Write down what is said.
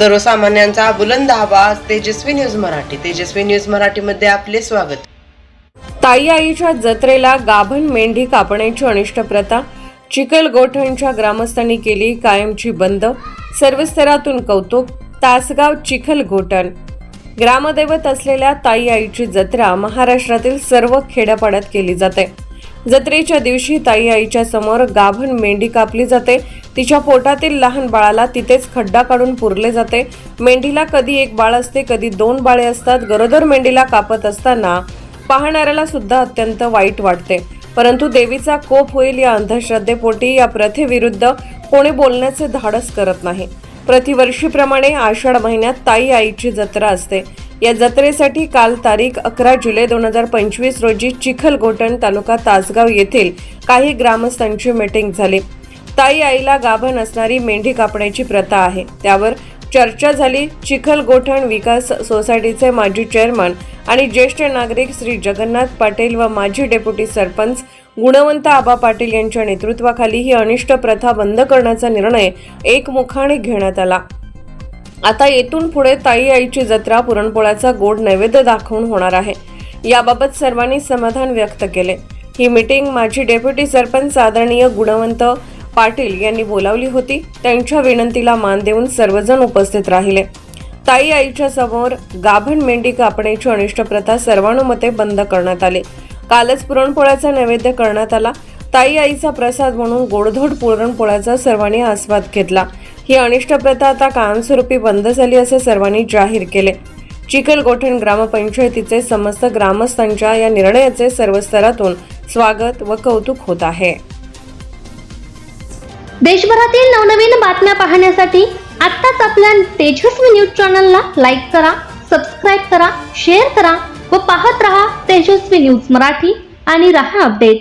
सर्वसामान्यांचा बुलंद आवाज तेजस्वी न्यूज मराठी. तेजस्वी न्यूज मराठीमध्ये आपले स्वागत. ताई आईच्या जत्रेला गाभण मेंढी कापण्याची अनिष्ट प्रथा चिखल गोठणच्या ग्रामस्थांनी केली कायमची बंद सर्व स्तरातून कौतुक तासगाव चिखल गोठण ग्रामदैवत असलेल्या ताई आईची जत्रा महाराष्ट्रातील सर्व खेड्यापाड्यात केली जाते. जत्रेच्या दिवशी ताई आईच्या समोर गाभण मेंढी कापली जाते. तिच्या पोटातील लहान बाळाला तिथेच खड्डा काढून पुरले जाते. मेंढीला कधी एक बाळ असते कधी दोन बाळे असतात. गरोदर मेंढीला कापत असताना पाहणाऱ्याला सुद्धा अत्यंत वाईट वाटते. परंतु देवीचा कोप होईल या अंधश्रद्धेपोटी या प्रथेविरुद्ध कोणी बोलण्याचे धाडस करत नाही. प्रतिवर्षीप्रमाणे आषाढ महिन्यात ताई आईची जत्रा असते. या जत्रेसाठी काल तारीख अकरा जुलै दोन हजार पंचवीस रोजी चिखलगोटण तालुका तासगाव येथील काही ग्रामस्थांची मीटिंग झाली. ताई आईला गाभण असणारी मेंढी कापण्याची प्रथा आहे. त्यावर चर्चा झाली. चिखलगोठण विकास सोसायटीचे माजी चेअरमन आणि ज्येष्ठ नागरिक श्री जगन्नाथ पाटील व माजी डेप्युटी सरपंच गुणवंत आबा पाटील यांच्या नेतृत्वाखाली ही अनिष्ट प्रथा बंद करण्याचा निर्णय एकमुखाने घेण्यात आला. आता येथून पुढे ताई आईची जत्रा पुरणपोळ्याचा गोड नैवेद्य दाखवून होणार आहे. याबाबत सर्वांनी समाधान व्यक्त केले. ही मीटिंग माजी डेप्युटी सरपंच आदरणीय गुणवंत पाटील यांनी बोलावली होती. त्यांच्या विनंतीला मान देऊन सर्वजण उपस्थित राहिले. ताई आईच्या समोर गाभण मेंढी कापण्याची अनिष्ट प्रथा सर्वानुमते बंद करण्यात आली. कालच पुरणपोळ्याचा नैवेद्य करण्यात आला. ताई आईचा प्रसाद म्हणून गोडधोड पुरणपोळ्याचा सर्वांनी आस्वाद घेतला. ही अनिष्ट प्रथा आता कायमस्वरूपी बंद झाली असे सर्वांनी जाहीर केले. चिखलगोठण ग्रामपंचायतीचे समस्त ग्रामस्थांच्या या निर्णयाचे सर्व स्तरातून स्वागत व कौतुक होत आहे. देशभरातील नवनवीन बातम्या पाहण्यासाठी आत्ताच आपल्या तेजस्वी न्यूज चॅनलला लाईक करा सबस्क्राईब करा शेअर करा व पाहत रहा तेजस्वी न्यूज मराठी आणि रहा अपडेट.